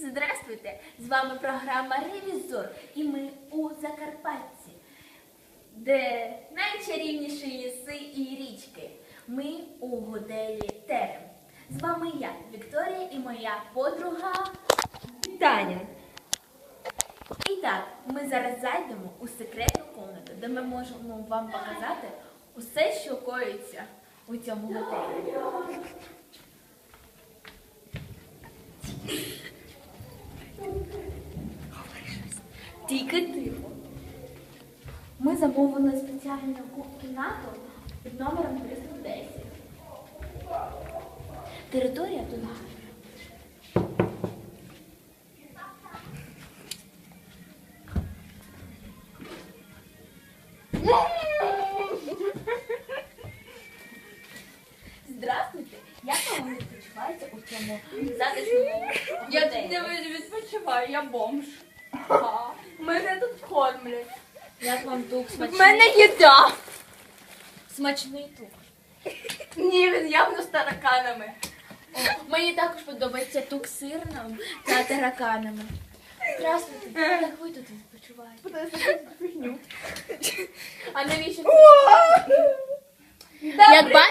Здравствуйте! З вами програма Ревізор і ми у Закарпатті, де найчарівніші ліси і річки. Ми у готелі Терем. З вами я, Вікторія, і моя подруга. Таня. І так, ми зараз зайдемо у секретну кімнату, де ми можемо вам показати усе, що коїться у цьому готелі. Тільки тихо. Ми замовили спеціальну кімнату під номером 310. Територія тут гарна. Здравствуйте! Як ви відпочиваєте у цьому затишному Я тут не відпочиваю, я бомж. Ага. Мене тут кормлять. Як вам тук В смачний? мене їда. Смачний тук. Ні, він явно з тараканами. О, мені також подобається тук з сирним та тараканами. Здравствуйте, як ви тут відпочиваєте? А навіщо це? Та Як ба-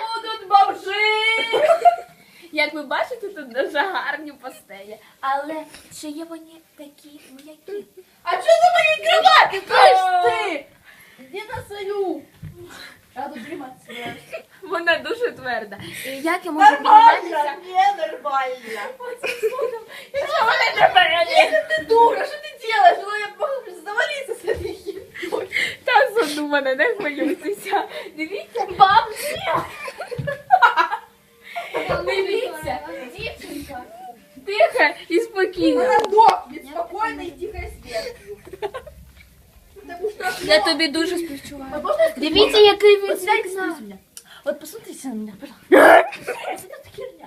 бомжи! Як ви бачите, тут дуже гарні постелі. Але чи є вони такі м'які? А чого ти мої кровати пиш ти? Іди на свою. Я тут дріматися. Вона дуже тверда. І як я можу підніматися? не нормально. Що мене тебе? Ти дура, що ти делаешь? Ну я можу завалитися з хіткою. Так задумана, не хвилюйтеся. Дивіться, Бабці! дивіться, дівчинка. Тиха і спокійна. Городок, від Я тобі дуже співчуваю. А можна я скажу? Дивіться, який він Вот сядь вікна. на меня. Вот посмотрите на меня, пожалуйста. Это какая херня.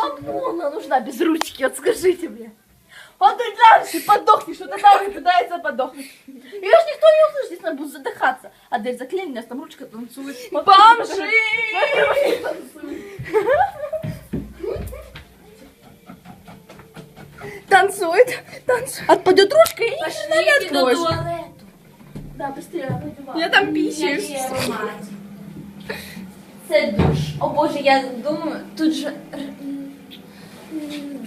Кому она нужна без ручки? Вот скажите мне. Вот ты дальше подохнешь, что тогда он пытается подохнуть. Ее ж никто не услышит, если она будет задыхаться. А дверь заклеена, у нас там ручка танцует. Вот Бомжи! Смотри, танцует. Танцует, танцует. Отпадет ручка и никогда не Пошли до откроешь. Да, быстрее, пойдем. Я там аромат. Це душ. О Боже, я думаю, тут же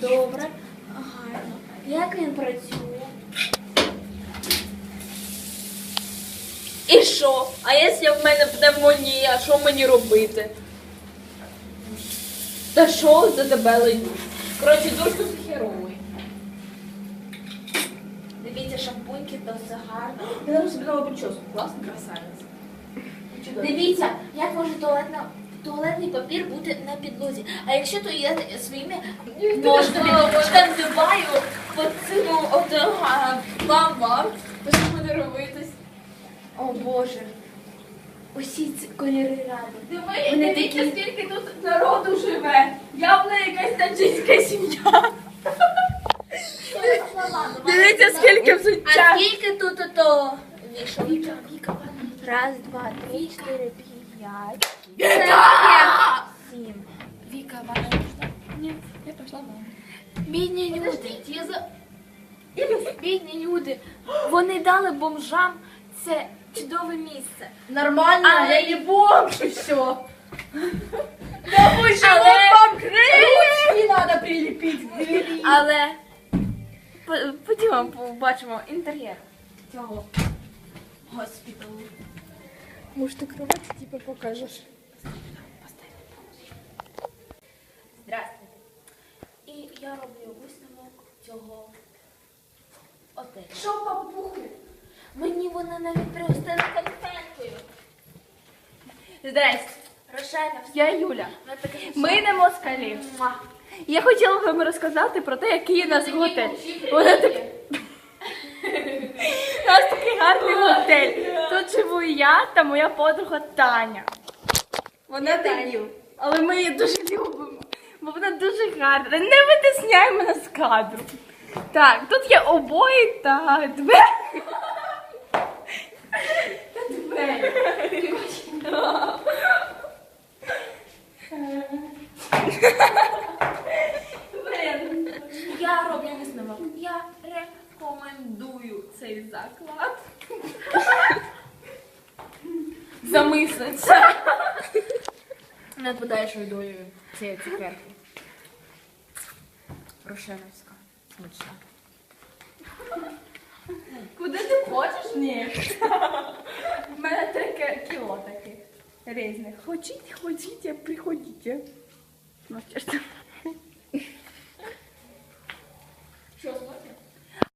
добре, гарно. Як він працює? І що? А якщо в мене пневмонія, що мені робити? Та що за тебе ледь? Коротше, душ тут херовий. Дивіться, шампуньки, то все гарно. Я даже себе новую прическу. Классно, красавец. Дивіться, як може туалетна, туалетний папір бути на підлозі. А якщо то я своїми ножками штанзиваю по цьому от, вам вам, то що буде робитись? О Боже. Усі ці кольори ради. Диви, дивіться, скільки тут народу живе. Явно якась таджикська сім'я. Дивіться, скільки А взуття. Скільки тут ото вішок? Віка, Віка, Раз, два, три, чотири, п'ять. Віка! Сім. Віка, вона нужна. Ні, Я пішла мама. Бідні люди. Я за... Бідні люди, вони дали бомжам це чудове місце. Нормально, Але- я не бомж и все. Да вы же Але- прилепить к двери. Але по- поділимо, побачимо інтер'єр цього госпіталу. Может, ты кровать типа покажешь? Здравствуйте. І я роблю висновок цього отелю. Что попухли? Мені вона навіть пригостила конфеткою. Здрасте. Рошена, Я Юля. Ми не москалі. Я хотіла вам розказати про те, який у нас готель. У нас такий гарний готель. Тут живу я та моя подруга Таня. Вона дебіл, але ми її дуже любимо, бо вона дуже гарна. Не витисняй мене з кадру. Так, тут є обої та двері. Та двері. Я роблю не Я рекомендую цей заклад. Замислиться. Над подальшою долею цієї цукерки. Рошеновська. Смачна. Куди ти хочеш? Ні. У мене три ки- кіло таких різних. Хочіть, хочіть, приходіть. Ну,